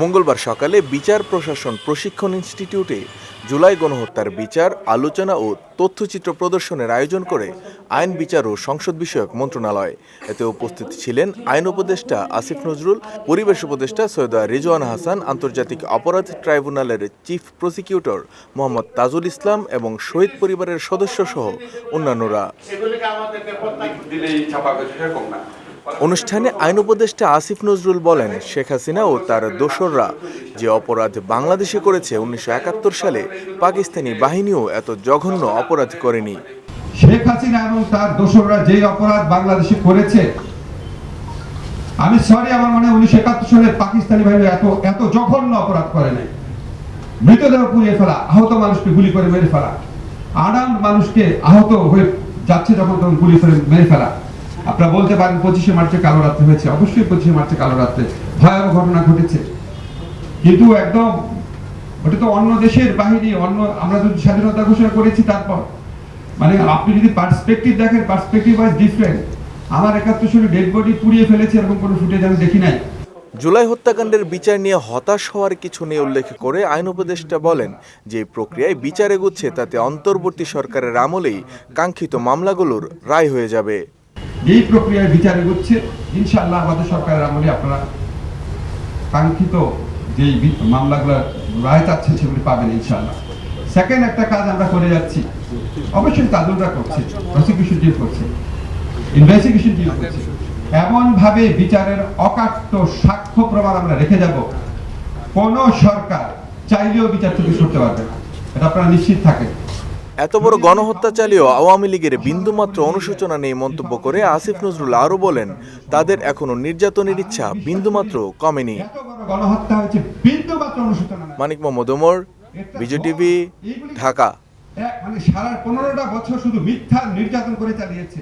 মঙ্গলবার সকালে বিচার প্রশাসন প্রশিক্ষণ ইনস্টিটিউটে জুলাই গণহত্যার বিচার, আলোচনা ও তথ্যচিত্র প্রদর্শনের আয়োজন করে আইন, বিচার ও সংসদ বিষয়ক মন্ত্রণালয়। এতে উপস্থিত ছিলেন আইন উপদেষ্টা আসিফ নজরুল, পরিবেশ উপদেষ্টা সৈয়দা রিজওয়ান হাসান, আন্তর্জাতিক অপরাধ ট্রাইব্যুনালের চিফ প্রসিকিউটর মোহাম্মদ তাজুল ইসলাম এবং শহীদ পরিবারের সদস্য সহ অন্যান্যরা অনুষ্ঠানে আইন উপদেষ্টা আসিফ নজরুল বলেন, শেখ হাসিনা ও তার দোসররা যে অপরাধ বাংলাদেশে করেছে উনিশশো একাত্তর সালে, পাকিস্তানি বাহিনীও এত জঘন্য অপরাধ করেনি। শেখ হাসিনা এবং তার দোসররা যে অপরাধ বাংলাদেশে করেছে, আমি সরি আমার মনে উনিশশো একাত্তর সালে পাকিস্তানি বাহিনী এত এত জঘন্য অপরাধ করে নাই। মৃতদেহ পুড়িয়ে ফেলা, আহত মানুষকে গুলি করে মেরে ফেলা আনাম মানুষকে আহত হয়ে যাচ্ছে যখন তখন গুলি করে মেরে ফেলা। আপনারা বলতে পারেন পঁচিশে মার্চে কালো রাত্রে হয়েছে। অবশ্যই পঁচিশে মার্চে কালো রাত্রে। ভয়াবহ ঘটনা ঘটেছে। কিন্তু একদম, ওটা তো অন্য দেশের বাহিনী, অন্য, আমরা যদি স্বাধীনতা ঘোষণা করেছি তারপর। মানে আপনি যদি পার্সপেক্টিভ দেখেন পার্সপেক্টিভ ওয়াইজ ডিফারেন্ট আমার একাত্তর সালে ডেড বডি পুড়িয়ে ফেলেছে, এরকম কোনো ফুটেজ আমি দেখি নাই। জুলাই হত্যাকাণ্ডের বিচার নিয়ে হতাশ হওয়ার কিছু নেই উল্লেখ করে আইন উপদেষ্টা বলেন যে প্রক্রিয়ায় বিচার এগুচ্ছে, তাতে অন্তর্বর্তী সরকারের আমলেই কাঙ্ক্ষিত মামলাগুলোর রায় হয়ে যাবে। এই প্রক্রিয়ায় বিচার এগোচ্ছে। ইনশাআল্লাহ আমাদের সরকারের আমলে আপনারা কাঙ্ক্ষিত যে মামলাগুলো রায় চাচ্ছেন সেগুলি পাবেন ইনশাআল্লাহ। সেকেন্ড একটা কাজ আমরা করে যাচ্ছি। অবশ্যই তাজুলরা করছে প্রসিকিউশন টিম করছে ইনভেস্টিগেশন টিম করছে। এমন ভাবে বিচারের অকাট্য সাক্ষ্য প্রমাণ আমরা রেখে যাব। কোন সরকার চাইলেও বিচার থেকে সরতে পারবে না। এটা আপনারা নিশ্চিত থাকেন। এত বড় গণহত্যা চালিয়েও আওয়ামী লীগের বিন্দুমাত্র অনুশোচনা নেই মন্তব্য করে আসিফ নজরুল আরও বলেন তাদের এখনও নির্যাতনের ইচ্ছা বিন্দুমাত্র কমেনি। মানিক মোহাম্মদ ওমর বিজয় টিভি ঢাকা। মানে সারা পনেরোটা বছর শুধু মিথ্যা নির্যাতন করে চালিয়েছে।